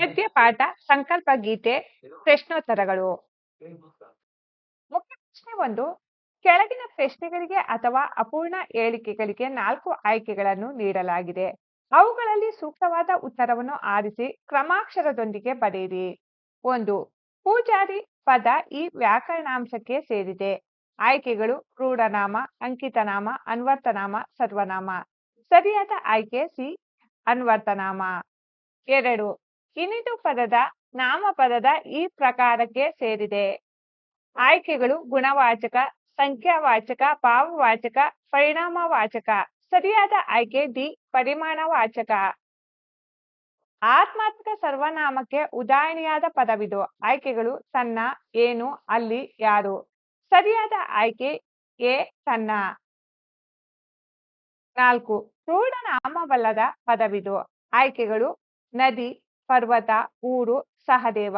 ಗದ್ಯಪಾಠ ಸಂಕಲ್ಪ, ಗೀತೆ, ಪ್ರಶ್ನೋತ್ತರಗಳು. ಮುಖ್ಯ ಪ್ರಶ್ನೆ ಒಂದು, ಕೆಳಗಿನ ಪ್ರಶ್ನೆಗಳಿಗೆ ಅಥವಾ ಅಪೂರ್ಣ ಹೇಳಿಕೆಗಳಿಗೆ ನಾಲ್ಕು ಆಯ್ಕೆಗಳನ್ನು ನೀಡಲಾಗಿದೆ. ಅವುಗಳಲ್ಲಿ ಸೂಕ್ತವಾದ ಉತ್ತರವನ್ನು ಆರಿಸಿ ಕ್ರಮಾಕ್ಷರದೊಂದಿಗೆ ಬರೆಯಿರಿ. ಒಂದು, ಪೂಜಾರಿ ಪದ ಈ ವ್ಯಾಕರಣಾಂಶಕ್ಕೆ ಸೇರಿದೆ. ಆಯ್ಕೆಗಳು ರೂಢನಾಮ, ಅಂಕಿತನಾಮ, ಅನ್ವರ್ತನಾಮ, ಸರ್ವನಾಮ. ಸರಿಯಾದ ಆಯ್ಕೆ ಸಿ ಅನ್ವರ್ಥನಾಮ ಎರಡು. ಇನಿದು ಪದದ ನಾಮಪದದ ಈ ಪ್ರಕಾರಕ್ಕೆ ಸೇರಿದೆ. ಆಯ್ಕೆಗಳು ಗುಣವಾಚಕ, ಸಂಖ್ಯಾವಾಚಕ, ಭಾವವಾಚಕ, ಪರಿಣಾಮವಾಚಕ. ಸರಿಯಾದ ಆಯ್ಕೆ ಡಿ, ಪರಿಮಾಣವಾಚಕ. ಆತ್ಮಾತ್ಮಕ ಸರ್ವನಾಮಕ್ಕೆ ಉದಾಹರಣೆಯಾದ ಪದವಿದು. ಆಯ್ಕೆಗಳು ಸಣ್ಣ, ಏನು, ಅಲ್ಲಿ, ಯಾರು. ಸರಿಯಾದ ಆಯ್ಕೆ ಎ, ಸಣ್ಣ. ನಾಲ್ಕು. ರೂಢನಾಮವಲ್ಲದ ಪದವಿದು. ಆಯ್ಕೆಗಳು ನದಿ, ಪರ್ವತ, ಊರು, ಸಹದೇವ.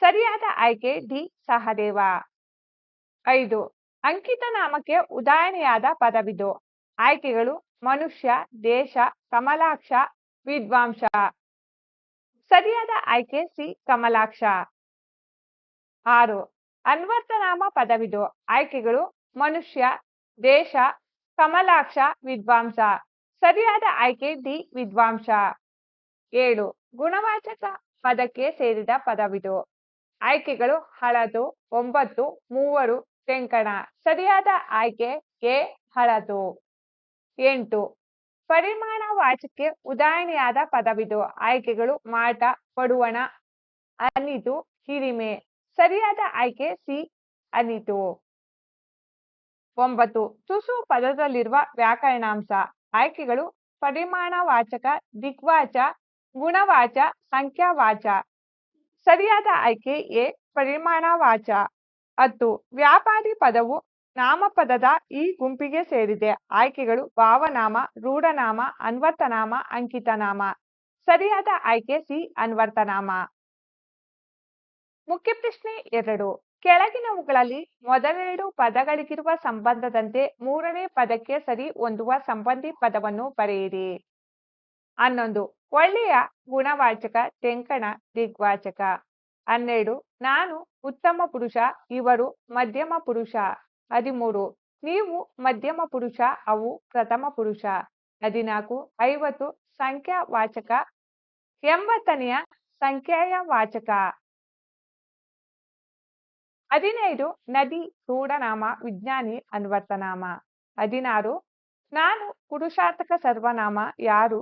ಸರಿಯಾದ ಆಯ್ಕೆ ಡಿ, ಸಹದೇವ. ಐದು, ಅಂಕಿತ ನಾಮಕ್ಕೆ ಉದಾಹರಣೆಯಾದ ಪದವಿದು. ಆಯ್ಕೆಗಳು ಮನುಷ್ಯ, ದೇಶ, ಕಮಲಾಕ್ಷ, ವಿದ್ವಾಂಸ. ಸರಿಯಾದ ಆಯ್ಕೆ ಸಿ, ಕಮಲಾಕ್ಷ. ಆರು ಅನ್ವರ್ಥನಾಮ ಪದವಿದು. ಆಯ್ಕೆಗಳು ಮನುಷ್ಯ, ದೇಶ, ಕಮಲಾಕ್ಷ, ವಿದ್ವಾಂಸ. ಸರಿಯಾದ ಆಯ್ಕೆ ಡಿ, ವಿದ್ವಾಂಸ. ಏಳು. ಗುಣವಾಚಕ ಪದಕ್ಕೆ ಸೇರಿದ ಪದವಿದು. ಆಯ್ಕೆಗಳು ಹಳದು, ಒಂಬತ್ತು, ಮೂವರು ತೆಂಕಣ ಸರಿಯಾದ ಆಯ್ಕೆ ಎ ಹಳದು. ಎಂಟು. ಪರಿಮಾಣವಾಚಕ್ಕೆ ಉದಾಹರಣೆಯಾದ ಪದವಿದು. ಆಯ್ಕೆಗಳು ಮಾಟ, ಪಡುವಣ ಅನಿತು ಹಿರಿಮೆ. ಸರಿಯಾದ ಆಯ್ಕೆ ಸಿ ಅನಿತು ಒಂಬತ್ತು. ತುಸು ಪದದಲ್ಲಿರುವ ವ್ಯಾಕರಣಾಂಶ. ಆಯ್ಕೆಗಳು ಪರಿಮಾಣವಾಚಕ ದಿಗ್ವಾಚ ಗುಣವಾಚ, ಸಂಖ್ಯಾವಾಚ. ಸರಿಯಾದ ಆಯ್ಕೆ ಎ, ಪರಿಮಾಣವಾಚ. ಹತ್ತು, ವ್ಯಾಪಾರಿ ಪದವು ನಾಮಪದದ ಈ ಗುಂಪಿಗೆ ಸೇರಿದೆ. ಆಯ್ಕೆಗಳು ಭಾವನಾಮ, ರೂಢನಾಮ ಅನ್ವರ್ತನಾಮ ಅಂಕಿತನಾಮ. ಸರಿಯಾದ ಆಯ್ಕೆ ಸಿ ಅನ್ವರ್ತನಾಮ ಮುಖ್ಯ ಪ್ರಶ್ನೆ ಎರಡು. ಕೆಳಗಿನವುಗಳಲ್ಲಿ ಮೊದಲೆರಡು ಪದಗಳಿಗಿರುವ ಸಂಬಂಧದಂತೆ ಮೂರನೇ ಪದಕ್ಕೆ ಸರಿ ಹೊಂದುವ ಸಂಬಂಧಿ ಪದವನ್ನು ಬರೆಯಿರಿ. ಹನ್ನೊಂದು ಒಳ್ಳೆಯ ಗುಣವಾಚಕ ತೆಂಕಣ ದಿಗ್ವಾಚಕ ಹನ್ನೆರಡು ನಾನು ಉತ್ತಮ ಪುರುಷ ಇವರು ಮಧ್ಯಮ ಪುರುಷ ಹದಿಮೂರು ನೀವು ಮಧ್ಯಮ ಪುರುಷ ಅವು ಪ್ರಥಮ ಪುರುಷ ಹದಿನಾಲ್ಕು ಐವತ್ತು ಸಂಖ್ಯಾವಾಚಕ ಎಂಬತ್ತನೆಯ ಸಂಖ್ಯೆಯ ವಾಚಕ ಹದಿನೈದು ನದಿ ರೂಢನಾಮ ವಿಜ್ಞಾನಿ ಅನ್ವರ್ಥನಾಮ ಹದಿನಾರು ನಾನು ಪುರುಷಾರ್ಥಕ ಸರ್ವನಾಮ ಯಾರು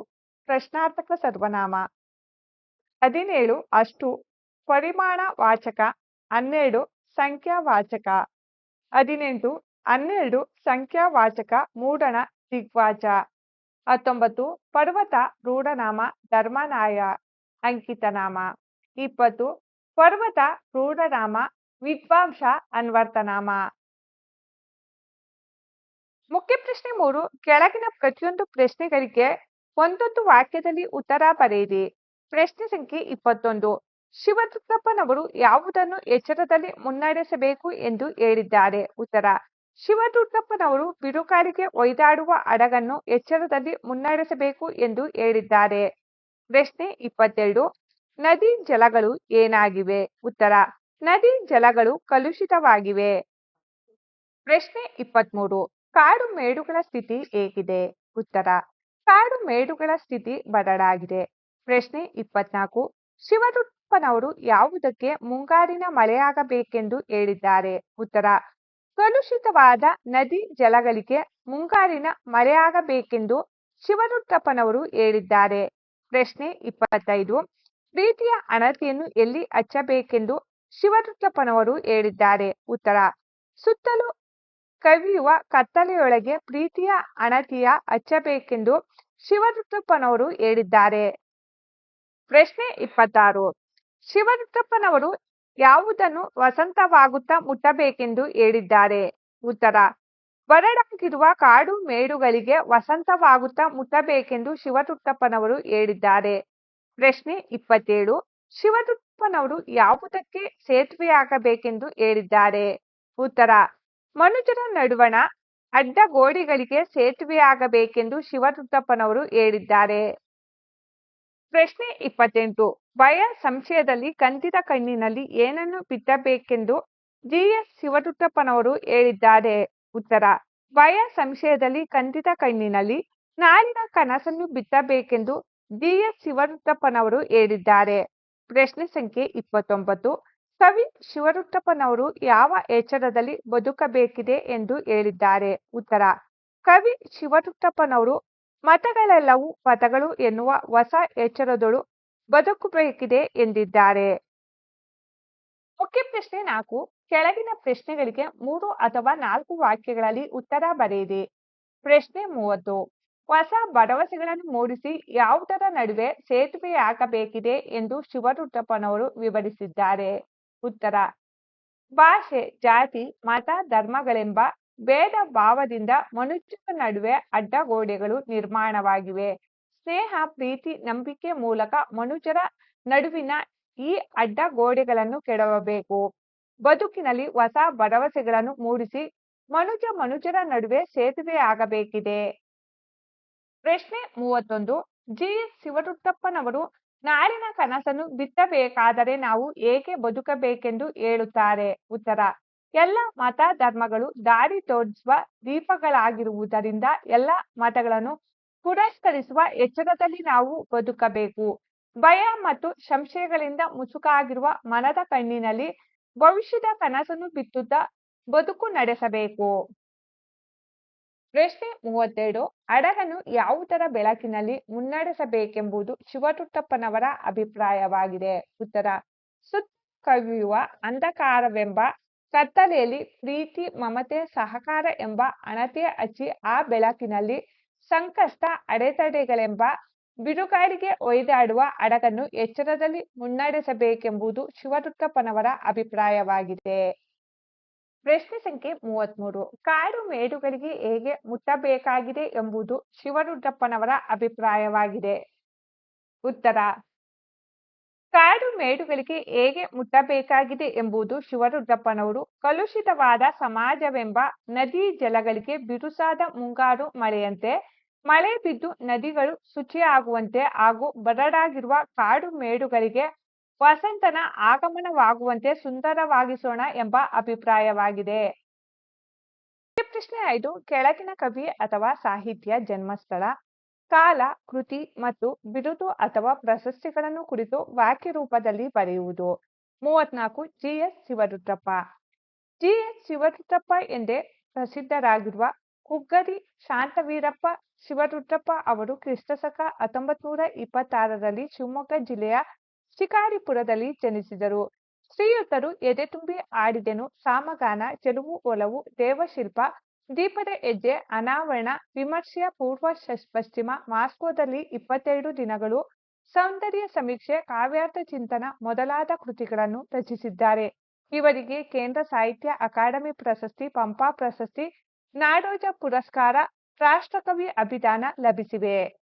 ಪ್ರಶ್ನಾರ್ಥಕ ಸರ್ವನಾಮ ಹದಿನೇಳು, ಅಷ್ಟು, ಪರಿಮಾಣ ವಾಚಕ, ಹನ್ನೆರಡು ಸಂಖ್ಯಾವಾಚಕ ಹದಿನೆಂಟು, ಹನ್ನೆರಡು ಸಂಖ್ಯಾವಾಚಕ ಮೂಡಣ, ದಿಗ್ವಾಚ. ಹತ್ತೊಂಬತ್ತು, ಪರ್ವತ, ರೂಢನಾಮ, ಧರ್ಮನಾಯ, ಅಂಕಿತನಾಮ. ಇಪ್ಪತ್ತು, ಪರ್ವತ, ರೂಢನಾಮ, ವಿದ್ವಾಂಸ ಅನ್ವರ್ತನಾಮ ಮುಖ್ಯ ಪ್ರಶ್ನೆ ಮೂರು, ಕೆಳಗಿನ ಪ್ರತಿಯೊಂದು ಪ್ರಶ್ನೆಗಳಿಗೆ ಒಂದೊಂದು ವಾಕ್ಯದಲ್ಲಿ ಉತ್ತರ ಬರೆಯಿರಿ. ಪ್ರಶ್ನೆ ಸಂಖ್ಯೆ ಇಪ್ಪತ್ತೊಂದು. ಶಿವದುರ್ಗಪ್ಪನವರು ಯಾವುದನ್ನು ಎಚ್ಚರದಲ್ಲಿ ಮುನ್ನಡೆಸಬೇಕು ಎಂದು ಹೇಳಿದ್ದಾರೆ? ಉತ್ತರ, ಶಿವದುರ್ಗಪ್ಪನವರು ಬಿರುಗಾಳಿಗೆ ಒಯ್ದಾಡುವ ಹಡಗನ್ನು ಎಚ್ಚರದಲ್ಲಿ ಮುನ್ನಡೆಸಬೇಕು ಎಂದು ಹೇಳಿದ್ದಾರೆ. ಪ್ರಶ್ನೆ ಇಪ್ಪತ್ತೆರಡು, ನದಿ ಜಲಗಳು ಏನಾಗಿವೆ? ಉತ್ತರ, ನದಿ ಜಲಗಳು ಕಲುಷಿತವಾಗಿವೆ. ಪ್ರಶ್ನೆ ಇಪ್ಪತ್ಮೂರು ಕಾಡು ಮೇಡುಗಳ ಸ್ಥಿತಿ ಹೇಗಿದೆ? ಉತ್ತರ ಕಾಡು ಮೇಡುಗಳ ಸ್ಥಿತಿ ಬರಡಾಗಿದೆ ಪ್ರಶ್ನೆ ಇಪ್ಪತ್ನಾಲ್ಕು. ಶಿವರುಪ್ಪನವರು ಯಾವುದಕ್ಕೆ ಮುಂಗಾರಿನ ಮಳೆಯಾಗಬೇಕೆಂದು ಹೇಳಿದ್ದಾರೆ? ಉತ್ತರ. ಕಲುಷಿತವಾದ ನದಿ ಜಲಗಳಿಗೆ ಮುಂಗಾರಿನ ಮಳೆಯಾಗಬೇಕೆಂದು ಶಿವರುತ್ತಪ್ಪನವರು ಹೇಳಿದ್ದಾರೆ. ಪ್ರಶ್ನೆ ಇಪ್ಪತ್ತೈದು. ಪ್ರೀತಿಯ ಅಣತಿಯನ್ನು ಎಲ್ಲಿ ಹಚ್ಚಬೇಕೆಂದು ಶಿವರುದ್ರಪ್ಪನವರು ಹೇಳಿದ್ದಾರೆ? ಉತ್ತರ. ಸುತ್ತಲೂ ಕವಿಯುವ ಕತ್ತಲೆಯೊಳಗೆ ಪ್ರೀತಿಯ ಅಣತಿಯ ಹಚ್ಚಬೇಕೆಂದು ಶಿವರುದ್ರಪ್ಪನವರು ಹೇಳಿದ್ದಾರೆ. ಪ್ರಶ್ನೆ ಇಪ್ಪತ್ತಾರು. ಶಿವರುದ್ರಪ್ಪನವರು ಯಾವುದನ್ನು ವಸಂತವಾಗುತ್ತಾ ಮುಟ್ಟಬೇಕೆಂದು ಹೇಳಿದ್ದಾರೆ? ಉತ್ತರ. ಬರಡಾಗಿರುವ ಕಾಡು ಮೇಡುಗಳಿಗೆ ವಸಂತವಾಗುತ್ತಾ ಮುಟ್ಟಬೇಕೆಂದು ಶಿವರುದ್ರಪ್ಪನವರು ಹೇಳಿದ್ದಾರೆ. ಪ್ರಶ್ನೆ ಇಪ್ಪತ್ತೇಳು. ಶಿವರುದ್ರಪ್ಪನವರು ಯಾವುದಕ್ಕೆ ಸೇತುವೆಯಾಗಬೇಕೆಂದು ಹೇಳಿದ್ದಾರೆ? ಉತ್ತರ. ಮನುಜರ ನಡುವಣ ಅಡ್ಡ ಗೋಡೆಗಳಿಗೆ ಸೇತುವೆಯಾಗಬೇಕೆಂದು ಶಿವರುದ್ರಪ್ಪನವರು ಹೇಳಿದ್ದಾರೆ. ಪ್ರಶ್ನೆ ಇಪ್ಪತ್ತೆಂಟು. ಭಯ ಸಂಶಯದಲ್ಲಿ ಕಂದಿದ ಕಣ್ಣಿನಲ್ಲಿ ಏನನ್ನು ಬಿತ್ತಬೇಕೆಂದು ಜಿಎಸ್ ಶಿವರುದ್ರಪ್ಪನವರು ಹೇಳಿದ್ದಾರೆ. ಉತ್ತರ. ಭಯ ಸಂಶಯದಲ್ಲಿ ಕಂದಿದ ಕಣ್ಣಿನಲ್ಲಿ ನಾಳಿನ ಕನಸನ್ನು ಬಿತ್ತಬೇಕೆಂದು ಜಿಎಸ್ ಶಿವರುದ್ರಪ್ಪನವರು ಹೇಳಿದ್ದಾರೆ. ಪ್ರಶ್ನೆ ಸಂಖ್ಯೆ ಇಪ್ಪತ್ತೊಂಬತ್ತು. ಕವಿ ಶಿವರುದ್ರಪ್ಪನವರು ಯಾವ ಎಚ್ಚರದಲ್ಲಿ ಬದುಕಬೇಕಿದೆ ಎಂದು ಹೇಳಿದ್ದಾರೆ. ಉತ್ತರ, ಕವಿ ಶಿವರುದ್ರಪ್ಪನವರು ಮತಗಳೆಲ್ಲವೂ ಪದಗಳು ಎನ್ನುವ ಹೊಸ ಎಚ್ಚರದೊಳು ಬದುಕಬೇಕಿದೆ ಎಂದಿದ್ದಾರೆ. ಮುಖ್ಯ ಪ್ರಶ್ನೆ ನಾಲ್ಕು, ಕೆಳಗಿನ ಪ್ರಶ್ನೆಗಳಿಗೆ ಮೂರು ಅಥವಾ ನಾಲ್ಕು ವಾಕ್ಯಗಳಲ್ಲಿ ಉತ್ತರ ಬರೆಯಿರಿ. ಪ್ರಶ್ನೆ ಮೂವತ್ತು, ಹೊಸ ಭರವಸೆಗಳನ್ನು ಮೂಡಿಸಿ ಯಾವುದರ ನಡುವೆ ಸೇತುವೆ ಹಾಕಬೇಕಿದೆ ಎಂದು ಶಿವರುದ್ರಪ್ಪನವರು ವಿವರಿಸಿದ್ದಾರೆ. ಉತ್ತರ. ಭಾಷೆ, ಜಾತಿ, ಮತ, ಧರ್ಮಗಳೆಂಬ ಭೇದ ಭಾವದಿಂದ ಮನುಷ್ಯರ ನಡುವೆ ಅಡ್ಡಗೋಡೆಗಳು ನಿರ್ಮಾಣವಾಗಿವೆ. ಸ್ನೇಹ, ಪ್ರೀತಿ, ನಂಬಿಕೆ ಮೂಲಕ ಮನುಷ್ಯರ ನಡುವಿನ ಈ ಅಡ್ಡಗೋಡೆಗಳನ್ನು ಕೆಡವಬೇಕು. ಬದುಕಿನಲ್ಲಿ ಹೊಸ ಭರವಸೆಗಳನ್ನು ಮೂಡಿಸಿ ಮನುಜ ಮನುಜರ ನಡುವೆ ಸೇತುವೆಯಾಗಬೇಕಿದೆ ಪ್ರಶ್ನೆ ಮೂವತ್ತೊಂದು. ಜಿ. ಎಸ್. ಶಿವರುದ್ರಪ್ಪನವರು ನಾಳಿನ ಕನಸನ್ನು ಬಿತ್ತಬೇಕಾದರೆ ನಾವು ಏಕೆ ಬದುಕಬೇಕೆಂದು ಹೇಳುತ್ತಾರೆ. ಉತ್ತರ, ಎಲ್ಲ ಮತ ಧರ್ಮಗಳು ದಾರಿ ತೋರಿಸುವ ದೀಪಗಳಾಗಿರುವುದರಿಂದ ಎಲ್ಲ ಮತಗಳನ್ನು ಪುರಸ್ಕರಿಸುವ ಎಚ್ಚರದಲ್ಲಿ ನಾವು ಬದುಕಬೇಕು. ಭಯ ಮತ್ತು ಸಂಶಯಗಳಿಂದ ಮುಸುಕಾಗಿರುವ ಮನದ ಕಣ್ಣಿನಲ್ಲಿ ಭವಿಷ್ಯದ ಕನಸನ್ನು ಬಿತ್ತುತ್ತಾ ಬದುಕು ನಡೆಸಬೇಕು. ಪ್ರಶ್ನೆ ಮೂವತ್ತೆರಡು ಹಡಗನ್ನು ಯಾವುದರ ಬೆಳಕಿನಲ್ಲಿ ಮುನ್ನಡೆಸಬೇಕೆಂಬುದು ಶಿವಟುಟ್ಟಪ್ಪನವರ ಅಭಿಪ್ರಾಯವಾಗಿದೆ. ಉತ್ತರ ಸುತ್ತ ಕವಿಯುವ ಅಂಧಕಾರವೆಂಬ ಕತ್ತಲೆಯಲ್ಲಿ ಪ್ರೀತಿ, ಮಮತೆ, ಸಹಕಾರ ಎಂಬ ಅಣತೆ ಹಚ್ಚಿ ಆ ಬೆಳಕಿನಲ್ಲಿ ಸಂಕಷ್ಟ, ಅಡೆತಡೆಗಳೆಂಬ ಬಿರುಗಾಳಿಗೆ ಒಯ್ದಾಡುವ ಹಡಗನ್ನು ಎಚ್ಚರದಲ್ಲಿ ಮುನ್ನಡೆಸಬೇಕೆಂಬುದು ಶಿವದುಟ್ಟಪ್ಪನವರ ಅಭಿಪ್ರಾಯವಾಗಿದೆ. ಪ್ರಶ್ನೆ ಸಂಖ್ಯೆ ಮೂವತ್ಮೂರು. ಕಾಡು ಮೇಡುಗಳಿಗೆ ಹೇಗೆ ಮುಟ್ಟಬೇಕಾಗಿದೆ ಎಂಬುದು ಶಿವರುದ್ರಪ್ಪನವರ ಅಭಿಪ್ರಾಯವಾಗಿದೆ. ಉತ್ತರ. ಕಾಡು ಮೇಡುಗಳಿಗೆ ಹೇಗೆ ಮುಟ್ಟಬೇಕಾಗಿದೆ ಎಂಬುದು ಶಿವರುದ್ರಪ್ಪನವರು ಕಲುಷಿತವಾದ ಸಮಾಜವೆಂಬ ನದಿ ಜಲಗಳಿಗೆ ಬಿರುಸಾದ ಮುಂಗಾರು ಮಳೆಯಂತೆ, ಮಳೆ ಬಿದ್ದು ನದಿಗಳು ಶುಚಿಯಾಗುವಂತೆ ಹಾಗೂ ಬರಡಾಗಿರುವ ಕಾಡು ಮೇಡುಗಳಿಗೆ ವಸಂತನ ಆಗಮನವಾಗುವಂತೆ ಸುಂದರವಾಗಿಸೋಣ ಎಂಬ ಅಭಿಪ್ರಾಯವಾಗಿದೆ. ಪ್ರಶ್ನೆ ಐದು ಕೆಳಗಿನ ಕವಿ ಅಥವಾ ಸಾಹಿತ್ಯ ಜನ್ಮಸ್ಥಳ. ಕಾಲ, ಕೃತಿ ಮತ್ತು ಬಿರುದು ಅಥವಾ ಪ್ರಶಸ್ತಿಗಳನ್ನು ಕುರಿತು ವಾಕ್ಯ ರೂಪದಲ್ಲಿ ಬರೆಯುವುದು. ಮೂವತ್ನಾಲ್ಕು G S Shivarudrappa. G S Shivarudrappa ಎಂದೇ ಪ್ರಸಿದ್ಧರಾಗಿರುವ ಕುಗ್ಗರಿ ಶಾಂತವೀರಪ್ಪ ಶಿವರುದ್ರಪ್ಪ ಅವರು ಕ್ರಿಸ್ತಶಕ ಹತ್ತೊಂಬತ್ ನೂರ ಇಪ್ಪತ್ತಾರರಲ್ಲಿ ಶಿವಮೊಗ್ಗ ಜಿಲ್ಲೆಯ ಶಿಕಾರಿಪುರದಲ್ಲಿ ಜನಿಸಿದರು. ಶ್ರೀಯುತರು ಎದೆತುಂಬಿ ಆಡಿದೆನು ಸಾಮಗಾನ, ಚೆಲುವು, ಒಲವು, ದೇವಶಿಲ್ಪ, ದೀಪದ ಹೆಜ್ಜೆ, ಅನಾವರಣ, ವಿಮರ್ಶೆಯ ಪೂರ್ವ ಪಶ್ಚಿಮ, ಮಾಸ್ಕೋದಲ್ಲಿ ಇಪ್ಪತ್ತೆರಡು ದಿನಗಳು ಸೌಂದರ್ಯ ಸಮೀಕ್ಷೆ, ಕಾವ್ಯಾರ್ಥ ಚಿಂತನ ಮೊದಲಾದ ಕೃತಿಗಳನ್ನು ರಚಿಸಿದ್ದಾರೆ. ಇವರಿಗೆ ಕೇಂದ್ರ ಸಾಹಿತ್ಯ ಅಕಾಡೆಮಿ ಪ್ರಶಸ್ತಿ, ಪಂಪಾ ಪ್ರಶಸ್ತಿ, ನಾಡೋಜ ಪುರಸ್ಕಾರ, ರಾಷ್ಟ್ರಕವಿ ಅಭಿದಾನ ಲಭಿಸಿವೆ.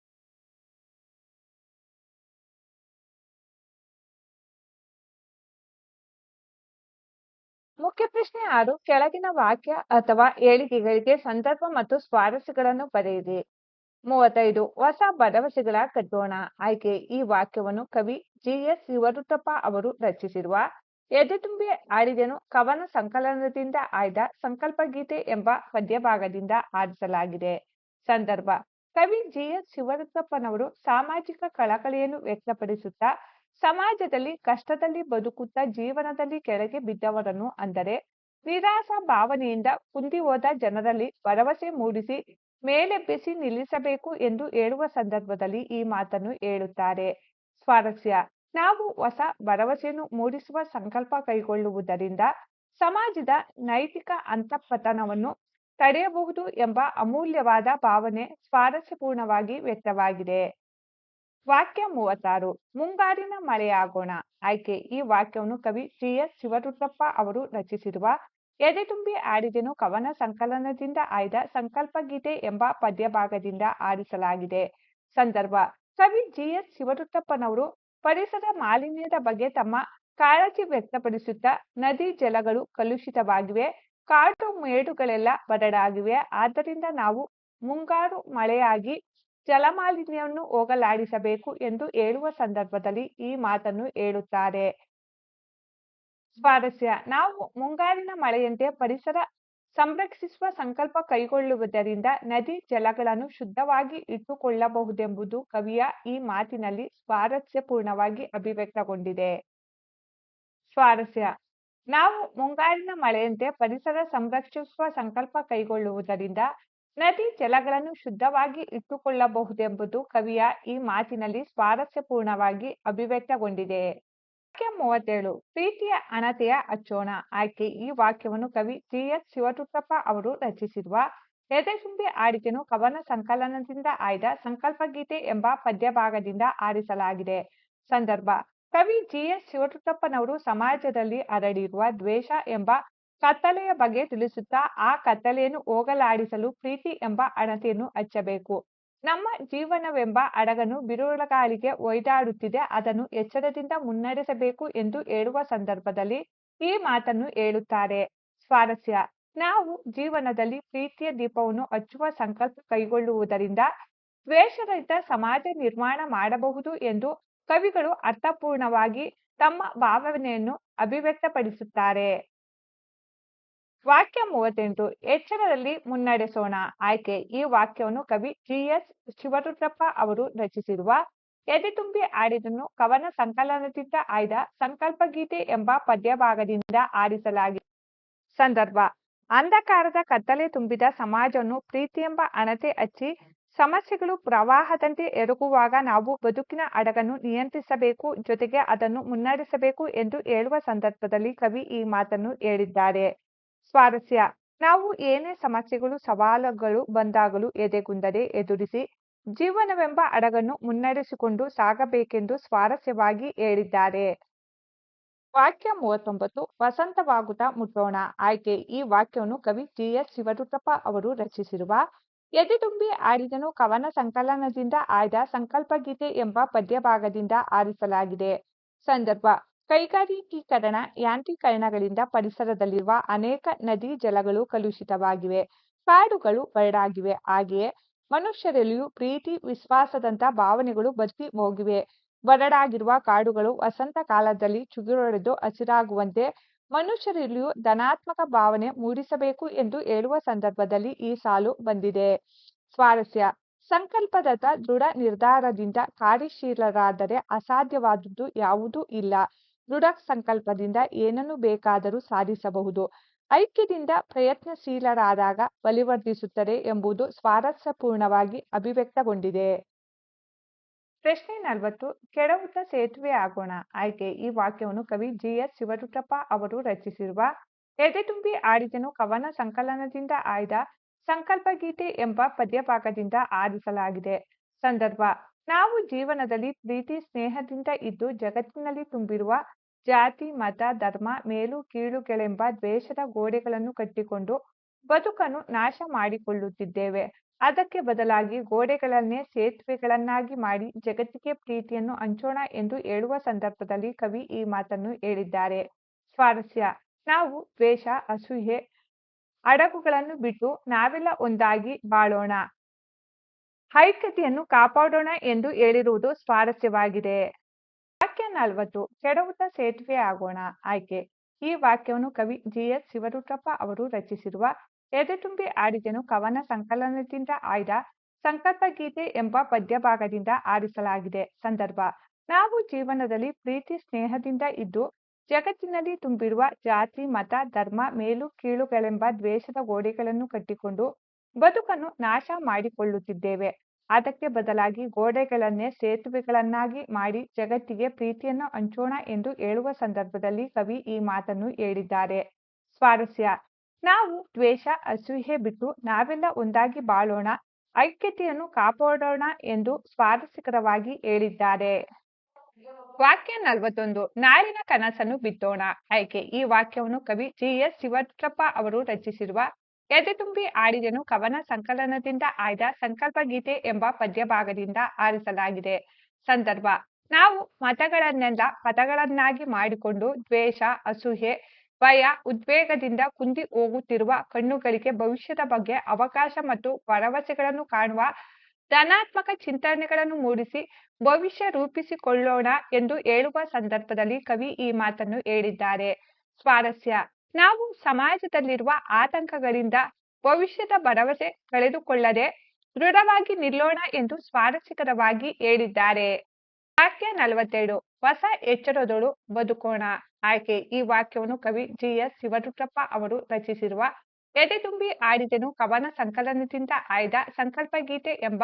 ಮುಖ್ಯ ಪ್ರಶ್ನೆ ಆರು ಕೆಳಗಿನ ವಾಕ್ಯ ಅಥವಾ ಹೇಳಿಕೆಗಳಿಗೆ ಸಂದರ್ಭ ಮತ್ತು ಸ್ವಾರಸ್ಯಗಳನ್ನು ಬರೆಯಿರಿ. ಮೂವತ್ತೈದು, ಹೊಸ ಭರವಸೆಗಳ ಕಟ್ಟೋಣ. ಆಯ್ಕೆ ಈ ವಾಕ್ಯವನ್ನು ಕವಿ ಜಿ. ಎಸ್. ಶಿವರುದ್ರಪ್ಪ ಅವರು ರಚಿಸಿರುವ ಎದೆತುಂಬಿ ಆಡಿದನು ಕವನ ಸಂಕಲನದಿಂದ ಆಯ್ದ ಸಂಕಲ್ಪ ಗೀತೆ ಎಂಬ ಪದ್ಯಭಾಗದಿಂದ ಆರಿಸಲಾಗಿದೆ. ಸಂದರ್ಭ, ಕವಿ ಜಿ. ಎಸ್. ಶಿವರುದ್ರಪ್ಪನವರು ಸಾಮಾಜಿಕ ಕಳಕಳಿಯನ್ನು ವ್ಯಕ್ತಪಡಿಸುತ್ತಾ ಸಮಾಜದಲ್ಲಿ ಕಷ್ಟದಲ್ಲಿ ಬದುಕುತ್ತಾ ಜೀವನದಲ್ಲಿ ಕೆಳಗೆ ಬಿದ್ದವರನ್ನು ಅಂದರೆ ನಿರಾಸ ಭಾವನೆಯಿಂದ ಕುಂದಿ ಹೋದ ಜನರಲ್ಲಿ ಭರವಸೆ ಮೂಡಿಸಿ ಮೇಲೆಬ್ಬಿಸಿ ನಿಲ್ಲಿಸಬೇಕು ಎಂದು ಹೇಳುವ ಸಂದರ್ಭದಲ್ಲಿ ಈ ಮಾತನ್ನು ಹೇಳುತ್ತಾರೆ. ಸ್ವಾರಸ್ಯ. ನಾವು ಹೊಸ ಭರವಸೆಯನ್ನು ಮೂಡಿಸುವ ಸಂಕಲ್ಪ ಕೈಗೊಳ್ಳುವುದರಿಂದ ಸಮಾಜದ ನೈತಿಕ ಅಂತಃಪತನವನ್ನು ತಡೆಯಬಹುದು ಎಂಬ ಅಮೂಲ್ಯವಾದ ಭಾವನೆ ಸ್ವಾರಸ್ಯಪೂರ್ಣವಾಗಿ ವ್ಯಕ್ತವಾಗಿದೆ. ವಾಕ್ಯ ಮೂವತ್ತಾರು, ಮುಂಗಾರಿನ ಮಳೆಯಾಗೋಣ. ಆಯ್ಕೆ, ಈ ವಾಕ್ಯವನ್ನು ಕವಿ ಸಿ ಎಸ್. ಶಿವರುದ್ರಪ್ಪ ಅವರು ರಚಿಸಿರುವ ಎದೆತುಂಬಿ ಆಡಿದೆನು ಕವನ ಸಂಕಲನದಿಂದ ಆಯ್ದ ಸಂಕಲ್ಪ ಗೀತೆ ಎಂಬ ಪದ್ಯಭಾಗದಿಂದ ಆರಿಸಲಾಗಿದೆ. ಸಂದರ್ಭ, ಕವಿ ಜಿ ಎಸ್. ಶಿವರುದ್ರಪ್ಪನವರು ಪರಿಸರ ಮಾಲಿನ್ಯದ ಬಗ್ಗೆ ತಮ್ಮ ಕಾಳಜಿ ವ್ಯಕ್ತಪಡಿಸುತ್ತಾ ನದಿ ಜಲಗಳು ಕಲುಷಿತವಾಗಿವೆ ಕಾಟು ಮೇಡುಗಳೆಲ್ಲ ಬರಡಾಗಿವೆ ಆದ್ದರಿಂದ ನಾವು ಮುಂಗಾರು ಮಳೆಯಾಗಿ ಜಲಮಾಲಿನ್ಯವನ್ನು ಹೋಗಲಾಡಿಸಬೇಕು ಎಂದು ಹೇಳುವ ಸಂದರ್ಭದಲ್ಲಿ ಈ ಮಾತನ್ನು ಹೇಳುತ್ತಾರೆ. ಸ್ವಾರಸ್ಯ. ನಾವು ಮುಂಗಾರಿನ ಮಳೆಯಂತೆ ಪರಿಸರ ಸಂರಕ್ಷಿಸುವ ಸಂಕಲ್ಪ ಕೈಗೊಳ್ಳುವುದರಿಂದ ನದಿ ಜಲಗಳನ್ನು ಶುದ್ಧವಾಗಿ ಇಟ್ಟುಕೊಳ್ಳಬಹುದೆಂಬುದು ಕವಿಯ ಈ ಮಾತಿನಲ್ಲಿ ಸ್ವಾರಸ್ಯಪೂರ್ಣವಾಗಿ ಅಭಿವ್ಯಕ್ತಗೊಂಡಿದೆ. ಸ್ವಾರಸ್ಯ. ನಾವು ಮುಂಗಾರಿನ ಮಳೆಯಂತೆ ಪರಿಸರ ಸಂರಕ್ಷಿಸುವ ಸಂಕಲ್ಪ ಕೈಗೊಳ್ಳುವುದರಿಂದ ನದಿ ಜಲಗಳನ್ನು ಶುದ್ಧವಾಗಿ ಇಟ್ಟುಕೊಳ್ಳಬಹುದೆಂಬುದು ಕವಿಯ ಈ ಮಾತಿನಲ್ಲಿ ಸ್ವಾರಸ್ಯಪೂರ್ಣವಾಗಿ ಅಭಿವ್ಯಕ್ತಗೊಂಡಿದೆ. ವಾಕ್ಯ ಮೂವತ್ತೇಳು, ಪ್ರೀತಿಯ ಅಣತೆಯ ಅಚ್ಚೋಣ. ಆಯ್ಕೆ ಈ ವಾಕ್ಯವನ್ನು ಕವಿ ಟಿ ಎಸ್. ಶಿವರುದ್ರಪ್ಪ ಅವರು ರಚಿಸಿರುವ ಎದೆಸುಂಬಿ ಆಡಿಕೆನು ಕವನ ಸಂಕಲನದಿಂದ ಆಯ್ದ ಸಂಕಲ್ಪ ಗೀತೆ ಎಂಬ ಪದ್ಯಭಾಗದಿಂದ ಆರಿಸಲಾಗಿದೆ. ಸಂದರ್ಭ, ಕವಿ ಜಿ. ಎಸ್. ಸಮಾಜದಲ್ಲಿ ಹರಡಿರುವ ದ್ವೇಷ ಎಂಬ ಕತ್ತಲೆಯ ಬಗ್ಗೆ ತಿಳಿಸುತ್ತಾ ಆ ಕತ್ತಲೆಯನ್ನು ಹೋಗಲಾಡಿಸಲು ಪ್ರೀತಿ ಎಂಬ ಅಣತೆಯನ್ನು ಹಚ್ಚಬೇಕು. ನಮ್ಮ ಜೀವನವೆಂಬ ಹಡಗನ್ನು ಬಿರುಗಾಳಿಗೆ ಒಯ್ದಾಡುತ್ತಿದೆ. ಅದನ್ನು ಎಚ್ಚರದಿಂದ ಮುನ್ನಡೆಸಬೇಕು ಎಂದು ಹೇಳುವ ಸಂದರ್ಭದಲ್ಲಿ ಈ ಮಾತನ್ನು ಹೇಳುತ್ತಾರೆ. ಸ್ವಾರಸ್ಯ. ನಾವು ಜೀವನದಲ್ಲಿ ಪ್ರೀತಿಯ ದೀಪವನ್ನು ಹಚ್ಚುವ ಸಂಕಲ್ಪ ಕೈಗೊಳ್ಳುವುದರಿಂದ ದ್ವೇಷರಹಿತ ಸಮಾಜ ನಿರ್ಮಾಣ ಮಾಡಬಹುದು ಎಂದು ಕವಿಗಳು ಅರ್ಥಪೂರ್ಣವಾಗಿ ತಮ್ಮ ಭಾವನೆಯನ್ನು ಅಭಿವ್ಯಕ್ತಪಡಿಸುತ್ತಾರೆ. ವಾಕ್ಯ ಮೂವತ್ತೆಂಟು, ಎಚ್ಚರದಲ್ಲಿ ಮುನ್ನಡೆಸೋಣ. ಆಯ್ಕೆ, ಈ ವಾಕ್ಯವನ್ನು ಕವಿ ಜಿ ಎಸ್ ಶಿವರುದ್ರಪ್ಪ ಅವರು ರಚಿಸಿರುವ ಎದೆ ತುಂಬಿ ಆಡಿದನ್ನು ಕವನ ಸಂಕಲನದಿಂದ ಆಯ್ದ ಸಂಕಲ್ಪ ಗೀತೆ ಎಂಬ ಪದ್ಯಭಾಗದಿಂದ ಆರಿಸಲಾಗಿದೆ ಸಂದರ್ಭ. ಅಂಧಕಾರದ ಕತ್ತಲೆ ತುಂಬಿದ ಸಮಾಜವನ್ನು ಪ್ರೀತಿ ಎಂಬ ಅಣತೆ ಹಚ್ಚಿ ಸಮಸ್ಯೆಗಳು ಪ್ರವಾಹದಂತೆ ಎರಗುವಾಗ ನಾವು ಬದುಕಿನ ಅಡಗನ್ನು ನಿಯಂತ್ರಿಸಬೇಕು, ಜೊತೆಗೆ ಅದನ್ನು ಮುನ್ನಡೆಸಬೇಕು ಎಂದು ಹೇಳುವ ಸಂದರ್ಭದಲ್ಲಿ ಕವಿ ಈ ಮಾತನ್ನು ಹೇಳಿದ್ದಾರೆ. ಸ್ವಾರಸ್ಯ. ನಾವು ಏನೇ ಸಮಸ್ಯೆಗಳು, ಸವಾಲುಗಳು ಬಂದಾಗಲೂ ಎದೆಗುಂದದೆ ಎದುರಿಸಿ ಜೀವನವೆಂಬ ಅಡಗನ್ನು ಮುನ್ನಡೆಸಿಕೊಂಡು ಸಾಗಬೇಕೆಂದು ಸ್ವಾರಸ್ಯವಾಗಿ ಹೇಳಿದ್ದಾರೆ. ವಾಕ್ಯ ಮೂವತ್ತೊಂಬತ್ತು, ವಸಂತವಾಗುತ್ತಾ ಮುಟ್ಟೋಣ. ಆಯ್ಕೆ, ಈ ವಾಕ್ಯವನ್ನು ಕವಿ ಜಿ. ಎಸ್. ಶಿವರುದ್ರಪ್ಪ ಅವರು ರಚಿಸಿರುವ ಎದೆ ತುಂಬಿ ಆಡಿದನು ಕವನ ಸಂಕಲನದಿಂದ ಆಯ್ದ ಸಂಕಲ್ಪ ಗೀತೆ ಎಂಬ ಪದ್ಯಭಾಗದಿಂದ ಆರಿಸಲಾಗಿದೆ. ಸಂದರ್ಭ ಕೈಗಾರಿಕೀಕರಣ, ಯಾಂತ್ರೀಕರಣಗಳಿಂದ ಪರಿಸರದಲ್ಲಿರುವ ಅನೇಕ ನದಿ ಜಲಗಳು ಕಲುಷಿತವಾಗಿವೆ. ಕಾಡುಗಳು ಬರಡಾಗಿವೆ ಹಾಗೆಯೇ ಮನುಷ್ಯರಲ್ಲಿಯೂ ಪ್ರೀತಿ ವಿಶ್ವಾಸದಂತ ಭಾವನೆಗಳು ಬತ್ತಿ ಹೋಗಿವೆ. ಬರಡಾಗಿರುವ ಕಾಡುಗಳು ವಸಂತ ಕಾಲದಲ್ಲಿ ಚಿಗುರೊಡೆದು ಹಸಿರಾಗುವಂತೆ ಮನುಷ್ಯರಲ್ಲಿಯೂ ಧನಾತ್ಮಕ ಭಾವನೆ ಮೂಡಿಸಬೇಕು ಎಂದು ಹೇಳುವ ಸಂದರ್ಭದಲ್ಲಿ ಈ ಸಾಲು ಬಂದಿದೆ. ಸ್ವಾರಸ್ಯ. ಸಂಕಲ್ಪದತ್ತ ದೃಢ ನಿರ್ಧಾರದಿಂದ ಕಾರ್ಯಶೀಲರಾದರೆ ಅಸಾಧ್ಯವಾದದ್ದು ಯಾವುದೂ ಇಲ್ಲ. ದೃಢ ಸಂಕಲ್ಪದಿಂದ ಏನನ್ನು ಬೇಕಾದರೂ ಸಾಧಿಸಬಹುದು. ಐಕ್ಯದಿಂದ ಪ್ರಯತ್ನಶೀಲರಾದಾಗ ಬಲಿವರ್ಧಿಸುತ್ತದೆ ಎಂಬುದು ಸ್ವಾರಸ್ಯಪೂರ್ಣವಾಗಿ ಅಭಿವ್ಯಕ್ತಗೊಂಡಿದೆ. ಪ್ರಶ್ನೆ ನಲವತ್ತು ಕೆಡವುತ್ತ ಸೇತುವೆ ಆಗೋಣ. ಆಯ್ಕೆ, ಈ ವಾಕ್ಯವನ್ನು ಕವಿ ಜಿ. ಎಸ್. ಶಿವರುದ್ರಪ್ಪ ಅವರು ರಚಿಸಿರುವ ಎದೆ ತುಂಬಿ ಆಡಿದನು ಕವನ ಸಂಕಲನದಿಂದ ಆಯ್ದ ಸಂಕಲ್ಪ ಗೀತೆ ಎಂಬ ಪದ್ಯಭಾಗದಿಂದ ಆರಿಸಲಾಗಿದೆ. ಸಂದರ್ಭ, ನಾವು ಜೀವನದಲ್ಲಿ ಪ್ರೀತಿ, ಸ್ನೇಹದಿಂದ ಇದ್ದು ಜಗತ್ತಿನಲ್ಲಿ ತುಂಬಿರುವ ಜಾತಿ, ಮತ, ಧರ್ಮ, ಮೇಲು ಕೀಳುಗಳೆಂಬ ದ್ವೇಷದ ಗೋಡೆಗಳನ್ನು ಕಟ್ಟಿಕೊಂಡು ಬದುಕನ್ನು ನಾಶ ಮಾಡಿಕೊಳ್ಳುತ್ತಿದ್ದೇವೆ. ಅದಕ್ಕೆ ಬದಲಾಗಿ ಗೋಡೆಗಳನ್ನೇ ಸೇತುವೆಗಳನ್ನಾಗಿ ಮಾಡಿ ಜಗತ್ತಿಗೆ ಪ್ರೀತಿಯನ್ನು ಹಂಚೋಣ ಎಂದು ಹೇಳುವ ಸಂದರ್ಭದಲ್ಲಿ ಕವಿ ಈ ಮಾತನ್ನು ಹೇಳಿದ್ದಾರೆ. ಸ್ವಾರಸ್ಯ, ನಾವು ದ್ವೇಷ, ಅಸೂಯೆ ಅಡಗುಗಳನ್ನು ಬಿಟ್ಟು ನಾವೆಲ್ಲ ಒಂದಾಗಿ ಬಾಳೋಣ. ಐಕ್ಯತೆಯನ್ನು ಕಾಪಾಡೋಣ ಎಂದು ಹೇಳಿರುವುದು ಸ್ವಾರಸ್ಯವಾಗಿದೆ. ನಲವತ್ತು, ಕೆಡವುತ್ತ ಸೇತುವೆ ಆಗೋಣ, ಆಯ್ಕೆ. ಈ ವಾಕ್ಯವನ್ನು ಕವಿ ಜಿ. ಎಸ್. ಶಿವರುದ್ರಪ್ಪ ಅವರು ರಚಿಸಿರುವ ಎದೆ ತುಂಬಿ ಆಡಿದನು ಕವನ ಸಂಕಲನದಿಂದ ಆಯ್ದ ಸಂಕಲ್ಪ ಗೀತೆ ಎಂಬ ಪದ್ಯಭಾಗದಿಂದ ಆರಿಸಲಾಗಿದೆ. ಸಂದರ್ಭ, ನಾವು ಜೀವನದಲ್ಲಿ ಪ್ರೀತಿ, ಸ್ನೇಹದಿಂದ ಇದ್ದು ಜಗತ್ತಿನಲ್ಲಿ ತುಂಬಿರುವ ಜಾತಿ, ಮತ, ಧರ್ಮ, ಮೇಲು ಕೀಳುಗಳೆಂಬ ದ್ವೇಷದ ಗೋಡೆಗಳನ್ನು ಕಟ್ಟಿಕೊಂಡು ಬದುಕನ್ನು ನಾಶ ಮಾಡಿಕೊಳ್ಳುತ್ತಿದ್ದೇವೆ. ಅದಕ್ಕೆ ಬದಲಾಗಿ ಗೋಡೆಗಳನ್ನೇ ಸೇತುವೆಗಳನ್ನಾಗಿ ಮಾಡಿ ಜಗತ್ತಿಗೆ ಪ್ರೀತಿಯನ್ನು ಹಂಚೋಣ ಎಂದು ಹೇಳುವ ಸಂದರ್ಭದಲ್ಲಿ ಕವಿ ಈ ಮಾತನ್ನು ಹೇಳಿದ್ದಾರೆ. ಸ್ವಾರಸ್ಯ. ನಾವು ದ್ವೇಷ ಅಸೂಹೆ ಬಿಟ್ಟು ನಾವೆಲ್ಲ ಒಂದಾಗಿ ಬಾಳೋಣ, ಐಕ್ಯತೆಯನ್ನು ಕಾಪಾಡೋಣ ಎಂದು ಸ್ವಾರಸ್ಯಕರವಾಗಿ ಹೇಳಿದ್ದಾರೆ. ವಾಕ್ಯ ನಲವತ್ತೊಂದು. ನಾಳಿನ ಕನಸನ್ನು ಬಿತ್ತೋಣ. ಆಯ್ಕೆ. ಈ ವಾಕ್ಯವನ್ನು ಕವಿ ಜಿ. ಎಸ್. ಶಿವಟ್ರಪ್ಪ ಅವರು ರಚಿಸಿರುವ ಎದೆ ತುಂಬಿ ಆಡಿದನು ಕವನ ಸಂಕಲನದಿಂದ ಆಯ್ದ ಸಂಕಲ್ಪ ಗೀತೆ ಎಂಬ ಪದ್ಯಭಾಗದಿಂದ ಆರಿಸಲಾಗಿದೆ. ಸಂದರ್ಭ, ನಾವು ಮತಗಳನ್ನೆಲ್ಲ ಪದಗಳನ್ನಾಗಿ ಮಾಡಿಕೊಂಡು ದ್ವೇಷ ಅಸೂಹೆ ಭಯ, ಉದ್ವೇಗದಿಂದ ಕುಂದಿ ಹೋಗುತ್ತಿರುವ ಕಣ್ಣುಗಳಿಗೆ ಭವಿಷ್ಯದ ಬಗ್ಗೆ ಅವಕಾಶ ಮತ್ತು ಭರವಸೆಗಳನ್ನು ಕಾಣುವ ಧನಾತ್ಮಕ ಚಿಂತನೆಗಳನ್ನು ಮೂಡಿಸಿ ಭವಿಷ್ಯ ರೂಪಿಸಿಕೊಳ್ಳೋಣ ಎಂದು ಹೇಳುವ ಸಂದರ್ಭದಲ್ಲಿ ಕವಿ ಈ ಮಾತನ್ನು ಹೇಳಿದ್ದಾರೆ. ಸ್ವಾರಸ್ಯ ನಾವು ಸಮಾಜದಲ್ಲಿರುವ ಆತಂಕಗಳಿಂದ ಭವಿಷ್ಯದ ಭರವಸೆ ಕಳೆದುಕೊಳ್ಳದೆ ದೃಢವಾಗಿ ನಿಲ್ಲೋಣ ಎಂದು ಸ್ವಾರಸ್ಯಕರವಾಗಿ ಹೇಳಿದ್ದಾರೆ. ವಾಕ್ಯ ನಲವತ್ತೆರಡು, ಹೊಸ ಎಚ್ಚರದೊಳು ಬದುಕೋಣ. ಆಯ್ಕೆ, ಈ ವಾಕ್ಯವನ್ನು ಕವಿ ಜಿ. ಎಸ್. ಶಿವರುದ್ರಪ್ಪ ಅವರು ರಚಿಸಿರುವ ಎದೆತುಂಬಿ ಆಡಿದೆನು ಕವನ ಸಂಕಲನದಿಂದ ಆಯ್ದ ಸಂಕಲ್ಪ ಗೀತೆ ಎಂಬ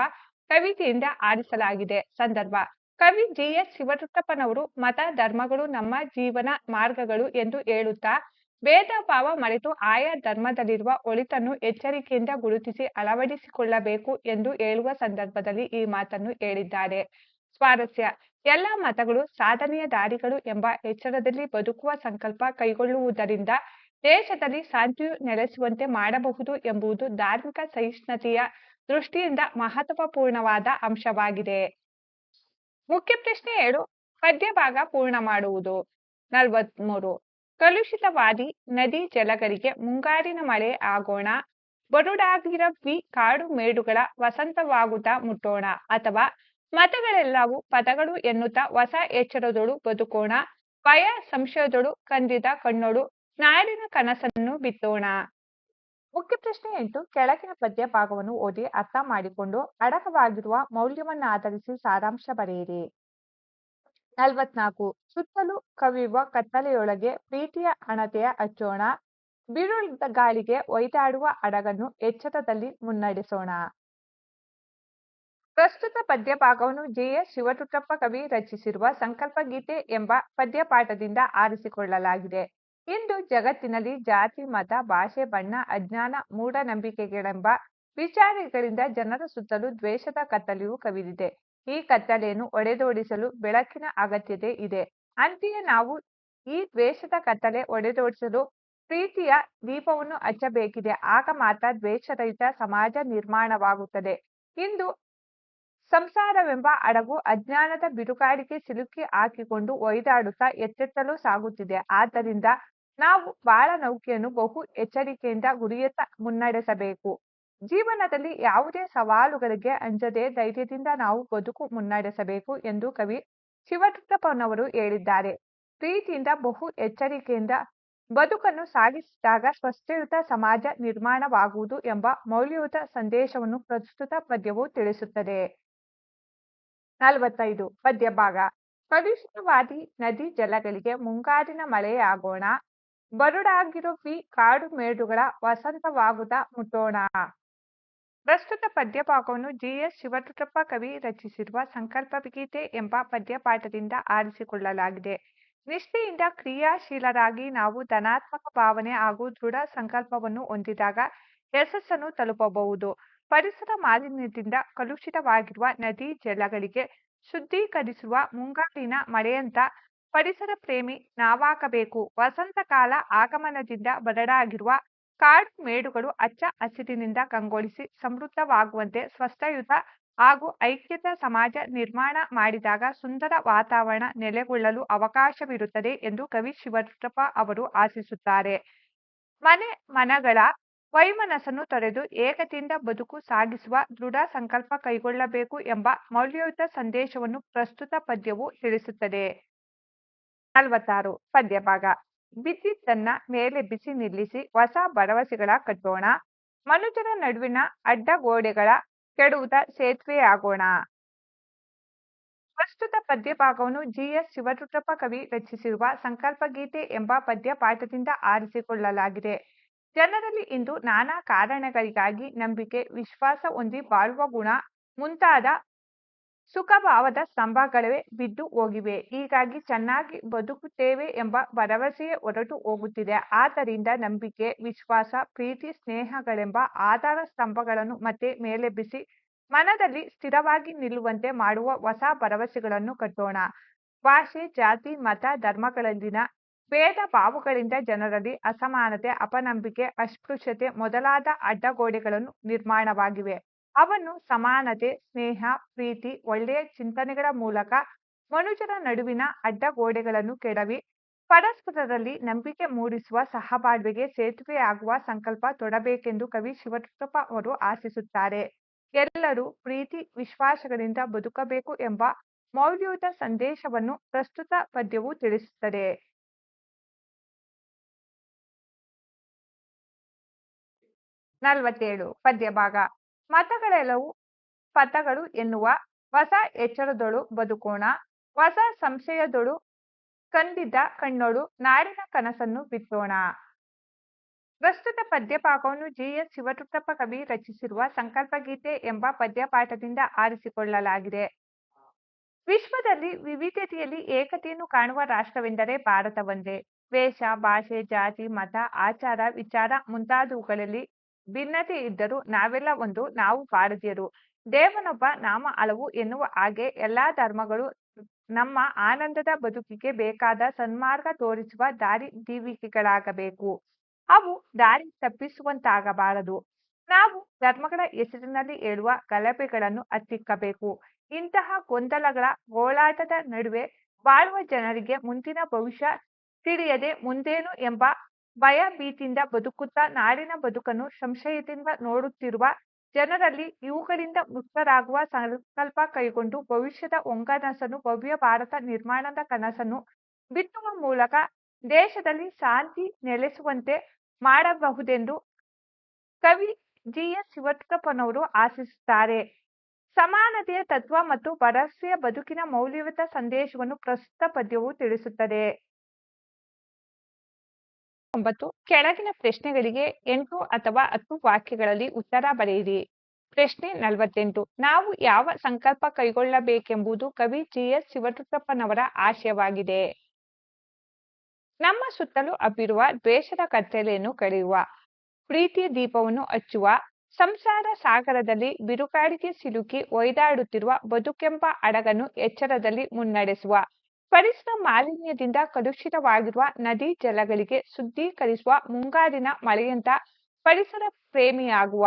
ಕವಿತೆಯಿಂದ ಆರಿಸಲಾಗಿದೆ. ಸಂದರ್ಭ, ಕವಿ ಜಿ. ಎಸ್. ಶಿವರುದ್ರಪ್ಪನವರು ಮತ ಧರ್ಮಗಳು ನಮ್ಮ ಜೀವನ ಮಾರ್ಗಗಳು ಎಂದು ಹೇಳುತ್ತಾ ಭೇದ ಭಾವ ಮರೆತು ಆಯಾ ಧರ್ಮದಲ್ಲಿರುವ ಒಳಿತನ್ನು ಎಚ್ಚರಿಕೆಯಿಂದ ಗುರುತಿಸಿ ಅಳವಡಿಸಿಕೊಳ್ಳಬೇಕು ಎಂದು ಹೇಳುವ ಸಂದರ್ಭದಲ್ಲಿ ಈ ಮಾತನ್ನು ಹೇಳಿದ್ದಾರೆ. ಸ್ವಾರಸ್ಯ. ಎಲ್ಲ ಮತಗಳು ಸಾಧನೆಯ ದಾರಿಗಳು ಎಂಬ ಎಚ್ಚರದಲ್ಲಿ ಬದುಕುವ ಸಂಕಲ್ಪ ಕೈಗೊಳ್ಳುವುದರಿಂದ ದೇಶದಲ್ಲಿ ಶಾಂತಿಯು ನೆಲೆಸುವಂತೆ ಮಾಡಬಹುದು ಎಂಬುದು ಧಾರ್ಮಿಕ ಸಹಿಷ್ಣುತೆಯ ದೃಷ್ಟಿಯಿಂದ ಮಹತ್ವಪೂರ್ಣವಾದ ಅಂಶವಾಗಿದೆ. ಮುಖ್ಯ ಪ್ರಶ್ನೆ ಏಳು ಪದ್ಯ ಭಾಗ ಪೂರ್ಣ ಮಾಡುವುದು. ನಲವತ್ಮೂರು. ಕಲುಷಿತವಾದಿ ನದಿ ಜಲಗಳಿಗೆ ಮುಂಗಾರಿನ ಮಳೆ ಆಗೋಣ. ಬರುಡಾಗಿರವಿ ಕಾಡು ಮೇಡುಗಳ ವಸಂತವಾಗುತ್ತಾ ಮುಟ್ಟೋಣ. ಅಥವಾ ಮತಗಳೆಲ್ಲವೂ ಪದಗಳು ಎನ್ನುತ್ತಾ ಹೊಸ ಎಚ್ಚರದೊಳು ಬದುಕೋಣ. ಭಯ ಸಂಶಯದೊಳು ಕಂದಿದ ಕಣ್ಣೊಳು ನಾಡಿನ ಕನಸನ್ನು ಬಿತ್ತೋಣ. ಮುಖ್ಯ ಪ್ರಶ್ನೆ ಎಂಟು, ಕೆಳಗಿನ ಪದ್ಯ ಭಾಗವನ್ನು ಓದಿ ಅರ್ಥ ಮಾಡಿಕೊಂಡು ಅಡಕವಾಗಿರುವ ಮೌಲ್ಯವನ್ನಾಧರಿಸಿ ಸಾರಾಂಶ ಬರೆಯಿರಿ. ನಲವತ್ನಾಲ್ಕು ಸುತ್ತಲೂ ಕವಿಯುವ ಕತ್ತಲೆಯೊಳಗೆ ಪ್ರೀತಿಯ ಹಣತೆಯ ಹಚ್ಚೋಣ. ಬಿರುಳ ಗಾಳಿಗೆ ಒಯ್ದಾಡುವ ಹಡಗನ್ನು ಎಚ್ಚರದಲ್ಲಿ ಮುನ್ನಡೆಸೋಣ. ಪ್ರಸ್ತುತ ಪದ್ಯ ಭಾಗವನ್ನು ಜೆಎಸ್ ಶಿವರುದ್ರಪ್ಪ ಕವಿ ರಚಿಸಿರುವ ಸಂಕಲ್ಪ ಗೀತೆ ಎಂಬ ಪದ್ಯಪಾಠದಿಂದ ಆರಿಸಿಕೊಳ್ಳಲಾಗಿದೆ. ಇಂದು ಜಗತ್ತಿನಲ್ಲಿ ಜಾತಿ, ಮತ, ಭಾಷೆ, ಬಣ್ಣ, ಅಜ್ಞಾನ, ಮೂಢನಂಬಿಕೆಗಳೆಂಬ ವಿಚಾರಗಳಿಂದ ಜನರ ಸುತ್ತಲೂ ದ್ವೇಷದ ಕತ್ತಲೆಯು ಕವಿದಿದೆ. ಈ ಕತ್ತಲೆಯನ್ನು ಒಡೆದೋಡಿಸಲು ಬೆಳಕಿನ ಅಗತ್ಯತೆ ಇದೆ. ಅಂತೆಯೇ ನಾವು ಈ ದ್ವೇಷದ ಕತ್ತಲೆ ಒಡೆದೋಡಿಸಲು ಪ್ರೀತಿಯ ದೀಪವನ್ನು ಹಚ್ಚಬೇಕಿದೆ. ಆಗ ಮಾತ್ರ ದ್ವೇಷರಹಿತ ಸಮಾಜ ನಿರ್ಮಾಣವಾಗುತ್ತದೆ. ಇಂದು ಸಂಸಾರವೆಂಬ ಹಡಗು ಅಜ್ಞಾನದ ಬಿರುಗಾಳಿಗೆ ಸಿಲುಕಿ ಹಾಕಿಕೊಂಡು ಒಯ್ದಾಡುತ್ತಾ ಎತ್ತೆತ್ತಲು ಸಾಗುತ್ತಿದೆ. ಆದ್ದರಿಂದ ನಾವು ಬಾಳ ನೌಕೆಯನ್ನು ಬಹು ಎಚ್ಚರಿಕೆಯಿಂದ ಗುರಿಯತ್ತ ಮುನ್ನಡೆಸಬೇಕು. ಜೀವನದಲ್ಲಿ ಯಾವುದೇ ಸವಾಲುಗಳಿಗೆ ಅಂಜದೆ ಧೈರ್ಯದಿಂದ ನಾವು ಬದುಕು ಮುನ್ನಡೆಸಬೇಕು ಎಂದು ಕವಿ ಶಿವರುದ್ರಪ್ಪನವರು ಹೇಳಿದ್ದಾರೆ. ಪ್ರೀತಿಯಿಂದ, ಬಹು ಎಚ್ಚರಿಕೆಯಿಂದ ಬದುಕನ್ನು ಸಾಗಿಸಿದಾಗ ಸ್ವಸ್ಥಯುತ ಸಮಾಜ ನಿರ್ಮಾಣವಾಗುವುದು ಎಂಬ ಮೌಲ್ಯಯುತ ಸಂದೇಶವನ್ನು ಪ್ರಸ್ತುತ ಪದ್ಯವು ತಿಳಿಸುತ್ತದೆ. ನಲವತ್ತೈದು, ಪದ್ಯ ಭಾಗ. ಕಲುಷಿತವಾದಿ ನದಿ ಜಲಗಳಿಗೆ ಮುಂಗಾರಿನ ಮಳೆಯಾಗೋಣ. ಬರುಡಾಗಿರುವಿ ಕಾಡು ಮೇಡುಗಳ ವಸಂತವಾಗುತ್ತಾ ಮುಟ್ಟೋಣ. ಪ್ರಸ್ತುತ ಪದ್ಯಭಾಗವನ್ನು ಜಿಎಸ್ ಶಿವರುದ್ರಪ್ಪ ಕವಿ ರಚಿಸಿರುವ ಸಂಕಲ್ಪ ಗೀತೆ ಎಂಬ ಪದ್ಯಪಾಠದಿಂದ ಆರಿಸಿಕೊಳ್ಳಲಾಗಿದೆ. ನಿಷ್ಠೆಯಿಂದ ಕ್ರಿಯಾಶೀಲರಾಗಿ ನಾವು ಧನಾತ್ಮಕ ಭಾವನೆ ಹಾಗೂ ದೃಢ ಸಂಕಲ್ಪವನ್ನು ಹೊಂದಿದಾಗ ಯಶಸ್ಸನ್ನು ತಲುಪಬಹುದು. ಪರಿಸರ ಮಾಲಿನ್ಯದಿಂದ ಕಲುಷಿತವಾಗಿರುವ ನದಿ ಜಲಗಳಿಗೆ ಶುದ್ಧೀಕರಿಸುವ ಮುಂಗಾರಿನ ಮಳೆಯಂತ ಪರಿಸರ ಪ್ರೇಮಿ ನಾವಾಗಬೇಕು. ವಸಂತ ಕಾಲ ಆಗಮನದಿಂದ ಬರಡಾಗಿರುವ ಕಾಡು ಮೇಡುಗಳು ಅಚ್ಚ ಹಸಿರಿನಿಂದ ಕಂಗೊಳಿಸಿ ಸಮೃದ್ಧವಾಗುವಂತೆ ಸ್ವಸ್ಥಯುತ ಹಾಗೂ ಐಕ್ಯತ ಸಮಾಜ ನಿರ್ಮಾಣ ಮಾಡಿದಾಗ ಸುಂದರ ವಾತಾವರಣ ನೆಲೆಗೊಳ್ಳಲು ಅವಕಾಶವಿರುತ್ತದೆ ಎಂದು ಕವಿ ಶಿವರುದ್ರಪ್ಪ ಅವರು ಆಶಿಸುತ್ತಾರೆ. ಮನೆ ಮನಗಳ ವೈಮನಸ್ಸನ್ನು ತೊರೆದು ಏಕತೆಯಿಂದ ಬದುಕು ಸಾಗಿಸುವ ದೃಢ ಸಂಕಲ್ಪ ಕೈಗೊಳ್ಳಬೇಕು ಎಂಬ ಮೌಲ್ಯಯುತ ಸಂದೇಶವನ್ನು ಪ್ರಸ್ತುತ ಪದ್ಯವು ತಿಳಿಸುತ್ತದೆ. ನಲವತ್ತಾರು ಪದ್ಯ ಭಾಗ ಬಿದ್ದಿದ್ದನ್ನ ಮೇಲೆ ಬಿಸಿ ನಿಲ್ಲಿಸಿ ಹೊಸ ಭರವಸೆಗಳ ಕಟ್ಟೋಣ. ಮನುಜರ ನಡುವಿನ ಅಡ್ಡಗೋಡೆಗಳ ಕೆಡುವುದ ಸೇತುವೆಯಾಗೋಣ ಪ್ರಸ್ತುತ ಪದ್ಯ ಭಾಗವನ್ನು ಜಿಎಸ್ ಶಿವರುದ್ರಪ್ಪ ಕವಿ ರಚಿಸಿರುವ ಸಂಕಲ್ಪ ಗೀತೆ ಎಂಬ ಪದ್ಯ ಪಾಠದಿಂದ ಆರಿಸಿಕೊಳ್ಳಲಾಗಿದೆ. ಜನರಲ್ಲಿ ಇಂದು ನಾನಾ ಕಾರಣಗಳಿಗಾಗಿ ನಂಬಿಕೆ, ವಿಶ್ವಾಸ ಹೊಂದಿ ಬಾಳುವ ಗುಣ ಮುಂತಾದ ಸುಖಭಾವದ ಸ್ತಂಭಗಳೇ ಬಿದ್ದು ಹೋಗಿವೆ. ಹೀಗಾಗಿ ಚೆನ್ನಾಗಿ ಬದುಕುತ್ತೇವೆ ಎಂಬ ಭರವಸೆಯೇ ಹೊರಟು ಹೋಗುತ್ತಿದೆ. ಆದ್ದರಿಂದ ನಂಬಿಕೆ, ವಿಶ್ವಾಸ, ಪ್ರೀತಿ, ಸ್ನೇಹಗಳೆಂಬ ಆಧಾರ ಸ್ತಂಭಗಳನ್ನು ಮತ್ತೆ ಮೇಲೆಬ್ಬಿಸಿ ಮನದಲ್ಲಿ ಸ್ಥಿರವಾಗಿ ನಿಲ್ಲುವಂತೆ ಮಾಡುವ ಹೊಸ ಭರವಸೆಗಳನ್ನು ಕಟ್ಟೋಣ. ಭಾಷೆ, ಜಾತಿ, ಮತ, ಧರ್ಮಗಳಲ್ಲಿನ ಭೇದ ಭಾವಗಳಿಂದ ಜನರಲ್ಲಿ ಅಸಮಾನತೆ, ಅಪನಂಬಿಕೆ, ಅಸ್ಪೃಶ್ಯತೆ ಮೊದಲಾದ ಅಡ್ಡಗೋಡೆಗಳನ್ನು ನಿರ್ಮಾಣವಾಗಿವೆ. ಅವನ್ನು ಸಮಾನತೆ, ಸ್ನೇಹ, ಪ್ರೀತಿ, ಒಳ್ಳೆಯ ಚಿಂತನೆಗಳ ಮೂಲಕ ಮನುಷ್ಯರ ನಡುವಿನ ಅಡ್ಡಗೋಡೆಗಳನ್ನು ಕೆಡವಿ, ಪರಸ್ಪರರಲ್ಲಿ ನಂಬಿಕೆ ಮೂಡಿಸುವ ಸಹಬಾಳ್ವೆಗೆ ಸೇತುವೆಯಾಗುವ ಸಂಕಲ್ಪ ತೊಡಬೇಕೆಂದು ಕವಿ ಶಿವರುದ್ರಪ್ಪ ಅವರು ಆಶಿಸುತ್ತಾರೆ. ಎಲ್ಲರೂ ಪ್ರೀತಿ, ವಿಶ್ವಾಸಗಳಿಂದ ಬದುಕಬೇಕು ಎಂಬ ಮೌಲ್ಯಯುತ ಸಂದೇಶವನ್ನು ಪ್ರಸ್ತುತ ಪದ್ಯವು ತಿಳಿಸುತ್ತದೆ. ನಲವತ್ತೇಳು, ಪದ್ಯ ಭಾಗ. ಮತಗಳೆಲ್ಲವೂ ಪಥಗಳು ಎನ್ನುವ ಹೊಸ ಎಚ್ಚರದೊಳು ಬದುಕೋಣ, ಹೊಸ ಸಂಶಯದೊಳು ಕಂದಿದ್ದ ಕಣ್ಣೊಳು ನಾರಿನ ಕನಸನ್ನು ಬಿತ್ತೋಣ. ಪ್ರಸ್ತುತ ಪದ್ಯಪಾಕವನ್ನು ಜಿ ಎಸ್ ಕವಿ ರಚಿಸಿರುವ ಸಂಕಲ್ಪಗೀತೆ ಎಂಬ ಪದ್ಯಪಾಠದಿಂದ ಆರಿಸಿಕೊಳ್ಳಲಾಗಿದೆ. ವಿಶ್ವದಲ್ಲಿ ವಿವಿಧತೆಯಲ್ಲಿ ಏಕತೆಯನ್ನು ಕಾಣುವ ರಾಷ್ಟ್ರವೆಂದರೆ ಭಾರತವೊಂದೇ. ವೇಷ, ಭಾಷೆ, ಜಾತಿ, ಮತ, ಆಚಾರ, ವಿಚಾರ ಮುಂತಾದವುಗಳಲ್ಲಿ ಭಿನ್ನತೆ ಇದ್ದರೂ ನಾವೆಲ್ಲ ಒಂದು ನಾವು ಭಾರತೀಯರು. ದೇವನೊಬ್ಬ ನಾಮ ಹಲವು ಎನ್ನುವ ಹಾಗೆ ಎಲ್ಲಾ ಧರ್ಮಗಳು ನಮ್ಮ ಆನಂದದ ಬದುಕಿಗೆ ಬೇಕಾದ ಸನ್ಮಾರ್ಗ ತೋರಿಸುವ ದಾರಿ ದೀವಿಕೆಗಳಾಗಬೇಕು. ಅವು ದಾರಿ ತಪ್ಪಿಸುವಂತಾಗಬಾರದು. ನಾವು ಧರ್ಮಗಳ ಹೆಸರಿನಲ್ಲಿ ಹೇಳುವ ಗಲಭೆಗಳನ್ನು ಹತ್ತಿಕ್ಕಬೇಕು ಇಂತಹ ಗೊಂದಲಗಳ ಗೋಳಾಟದ ನಡುವೆ ಬಾಳುವ ಜನರಿಗೆ ಮುಂದಿನ ಭವಿಷ್ಯ ತಿಳಿಯದೆ ಮುಂದೇನು ಎಂಬ ಭಯ ಭೀತಿಯಿಂದ ಬದುಕುತ್ತಾ ನಾಡಿನ ಬದುಕನ್ನು ಸಂಶಯದಿಂದ ನೋಡುತ್ತಿರುವ ಜನರಲ್ಲಿ ಇವುಗಳಿಂದ ಮುಕ್ತರಾಗುವ ಸಂಕಲ್ಪ ಕೈಗೊಂಡು ಭವಿಷ್ಯದ ಒಂಗನಸನ್ನು, ಭವ್ಯ ಭಾರತ ನಿರ್ಮಾಣದ ಕನಸನ್ನು ಬಿತ್ತುವ ಮೂಲಕ ದೇಶದಲ್ಲಿ ಶಾಂತಿ ನೆಲೆಸುವಂತೆ ಮಾಡಬಹುದೆಂದು ಕವಿ ಜಿಎಸ್ ಎಸ್ ಶಿವರುದ್ರಪ್ಪನವರು ಆಶಿಸುತ್ತಾರೆ. ಸಮಾನತೆಯ ತತ್ವ ಮತ್ತು ಭರವಸೆಯ ಬದುಕಿನ ಮೌಲ್ಯಯುತ ಸಂದೇಶವನ್ನು ಪ್ರಸ್ತುತ ಪದ್ಯವು ತಿಳಿಸುತ್ತದೆ. ಒಂಬತ್ತು, ಕೆಳಗಿನ ಪ್ರಶ್ನೆಗಳಿಗೆ ಎಂಟು ಅಥವಾ ಹತ್ತು ವಾಕ್ಯಗಳಲ್ಲಿ ಉತ್ತರ ಬರೆಯಿರಿ. ಪ್ರಶ್ನೆ ನಲವತ್ತೆಂಟು, ನಾವು ಯಾವ ಸಂಕಲ್ಪ ಕೈಗೊಳ್ಳಬೇಕೆಂಬುದು ಕವಿ ಜಿ. ಎಸ್. ಆಶಯವಾಗಿದೆ. ನಮ್ಮ ಸುತ್ತಲೂ ಅಬ್ಬಿರುವ ದ್ವೇಷದ ಕತ್ತಲೆಯನ್ನು ಕಳೆಯುವ ಪ್ರೀತಿಯ ದೀಪವನ್ನು ಹಚ್ಚುವ, ಸಂಸಾರ ಸಾಗರದಲ್ಲಿ ಬಿರುಗಾಳಿಗೆ ಸಿಲುಕಿ ಒಯ್ದಾಡುತ್ತಿರುವ ಬದುಕೆಂಬ ಹಡಗನ್ನು ಎಚ್ಚರದಲ್ಲಿ ಮುನ್ನಡೆಸುವ ಪರಿಸರ ಮಾಲಿನ್ಯದಿಂದ ಕಲುಷಿತವಾಗಿರುವ ನದಿ ಜಲಗಳಿಗೆ ಶುದ್ಧೀಕರಿಸುವ ಮುಂಗಾರಿನ ಮಳೆಯಂತ ಪರಿಸರ ಪ್ರೇಮಿಯಾಗುವ,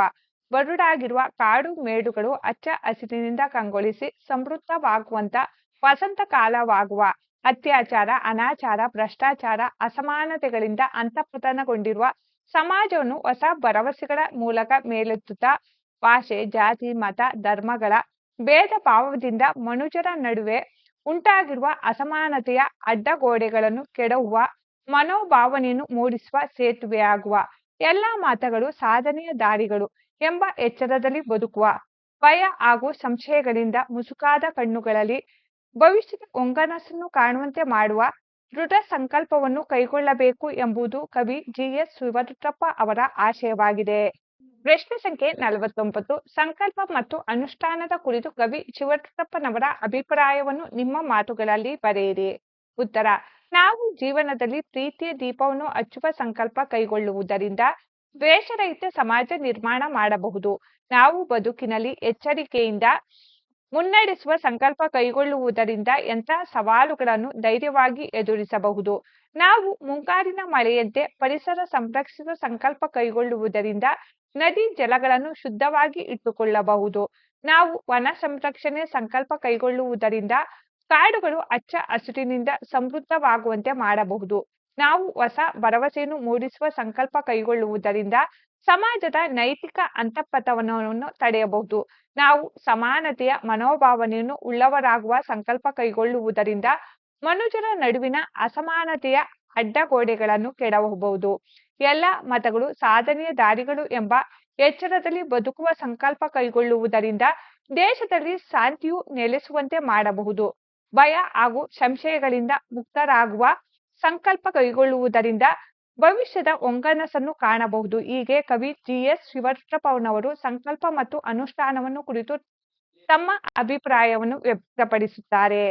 ಬರುಡಾಗಿರುವ ಕಾಡು ಮೇಡುಗಳು ಹಚ್ಚ ಹಸಿರಿನಿಂದ ಕಂಗೊಳಿಸಿ ಸಮೃದ್ಧವಾಗುವಂತ ವಸಂತ ಕಾಲವಾಗುವ. ಅತ್ಯಾಚಾರ, ಅನಾಚಾರ, ಭ್ರಷ್ಟಾಚಾರ, ಅಸಮಾನತೆಗಳಿಂದ ಅಂತಃಪತನಗೊಂಡಿರುವ ಸಮಾಜವನ್ನು ಹೊಸ ಭರವಸೆಗಳ ಮೂಲಕ ಮೇಲೆತ್ತುತ್ತ ಭಾಷೆ, ಜಾತಿ, ಮತ, ಧರ್ಮಗಳ ಭೇದ ಭಾವದಿಂದ ಮನುಜರ ನಡುವೆ ಉಂಟಾಗಿರುವ ಅಸಮಾನತೆಯ ಅಡ್ಡಗೋಡೆಗಳನ್ನು ಕೆಡವುವ ಮನೋಭಾವನೆಯನ್ನು ಮೂಡಿಸುವ ಸೇತುವೆಯಾಗುವ ಎಲ್ಲ ಮಾತುಗಳು ಸಾಧನೆಯ ದಾರಿಗಳು ಎಂಬ ಎಚ್ಚರದಲ್ಲಿ ಬದುಕುವ ಭಯ ಹಾಗೂ ಸಂಶಯಗಳಿಂದ ಮುಸುಕಾದ ಕಣ್ಣುಗಳಲ್ಲಿ ಭವಿಷ್ಯದ ಒಂಗನಸನ್ನು ಕಾಣುವಂತೆ ಮಾಡುವ ದೃಢ ಸಂಕಲ್ಪವನ್ನು ಕೈಗೊಳ್ಳಬೇಕು ಎಂಬುದು ಕವಿ ಜಿ ಎಸ್ ಶಿವರುದ್ರಪ್ಪ ಅವರ ಆಶಯವಾಗಿದೆ. ಪ್ರಶ್ನೆ ಸಂಖ್ಯೆ ನಲವತ್ತೊಂಬತ್ತು. ಸಂಕಲ್ಪ ಮತ್ತು ಅನುಷ್ಠಾನದ ಕುರಿತು ಕವಿ ಶಿವರುದ್ರಪ್ಪನವರ ಅಭಿಪ್ರಾಯವನ್ನು ನಿಮ್ಮ ಮಾತುಗಳಲ್ಲಿ ಬರೆಯಿರಿ. ಉತ್ತರ, ನಾವು ಜೀವನದಲ್ಲಿ ಪ್ರೀತಿಯ ದೀಪವನ್ನು ಹಚ್ಚುವ ಸಂಕಲ್ಪ ಕೈಗೊಳ್ಳುವುದರಿಂದ ದ್ವೇಷರಹಿತ ಸಮಾಜ ನಿರ್ಮಾಣ ಮಾಡಬಹುದು. ನಾವು ಬದುಕಿನಲ್ಲಿ ಎಚ್ಚರಿಕೆಯಿಂದ ಮುನ್ನಡೆಸುವ ಸಂಕಲ್ಪ ಕೈಗೊಳ್ಳುವುದರಿಂದ ಎಂಥ ಸವಾಲುಗಳನ್ನು ಧೈರ್ಯವಾಗಿ ಎದುರಿಸಬಹುದು. ನಾವು ಮುಂಗಾರಿನ ಮಳೆಯಂತೆ ಪರಿಸರ ಸಂರಕ್ಷಿಸುವ ಸಂಕಲ್ಪ ಕೈಗೊಳ್ಳುವುದರಿಂದ ನದಿ ಜಲಗಳನ್ನು ಶುದ್ಧವಾಗಿ ಇಟ್ಟುಕೊಳ್ಳಬಹುದು. ನಾವು ವನ ಸಂರಕ್ಷಣೆ ಸಂಕಲ್ಪ ಕೈಗೊಳ್ಳುವುದರಿಂದ ಕಾಡುಗಳು ಅಚ್ಚ ಹಸಿರಿನಿಂದ ಸಮೃದ್ಧವಾಗುವಂತೆ ಮಾಡಬಹುದು. ನಾವು ಹೊಸ ಭರವಸೆಯನ್ನು ಮೂಡಿಸುವ ಸಂಕಲ್ಪ ಕೈಗೊಳ್ಳುವುದರಿಂದ ಸಮಾಜದ ನೈತಿಕ ಅಂತಃಪಥವನ್ನು ತಡೆಯಬಹುದು. ನಾವು ಸಮಾನತೆಯ ಮನೋಭಾವನೆಯನ್ನು ಉಳ್ಳವರಾಗುವ ಸಂಕಲ್ಪ ಕೈಗೊಳ್ಳುವುದರಿಂದ ಮನುಜರ ನಡುವಿನ ಅಸಮಾನತೆಯ ಅಡ್ಡಗೋಡೆಗಳನ್ನು ಕೆಡವಬಹುದು. ಎಲ್ಲ ಮತಗಳು, ಸಾಧನೆಯ ದಾರಿಗಳು ಎಂಬ ಎಚ್ಚರದಲ್ಲಿ ಬದುಕುವ ಸಂಕಲ್ಪ ಕೈಗೊಳ್ಳುವುದರಿಂದ ದೇಶದಲ್ಲಿ ಶಾಂತಿಯು ನೆಲೆಸುವಂತೆ ಮಾಡಬಹುದು. ಭಯ ಹಾಗೂ ಸಂಶಯಗಳಿಂದ ಮುಕ್ತರಾಗುವ ಸಂಕಲ್ಪ ಕೈಗೊಳ್ಳುವುದರಿಂದ ಭವಿಷ್ಯದ ಒಂಗನಸನ್ನು ಕಾಣಬಹುದು. ಹೀಗೆ ಕವಿ ಜಿ. ಎಸ್. ಶಿವರುದ್ರಪ್ಪನವರು ಸಂಕಲ್ಪ ಮತ್ತು ಅನುಷ್ಠಾನವನ್ನು ಕುರಿತು ತಮ್ಮ ಅಭಿಪ್ರಾಯವನ್ನು ವ್ಯಕ್ತಪಡಿಸುತ್ತಾರೆ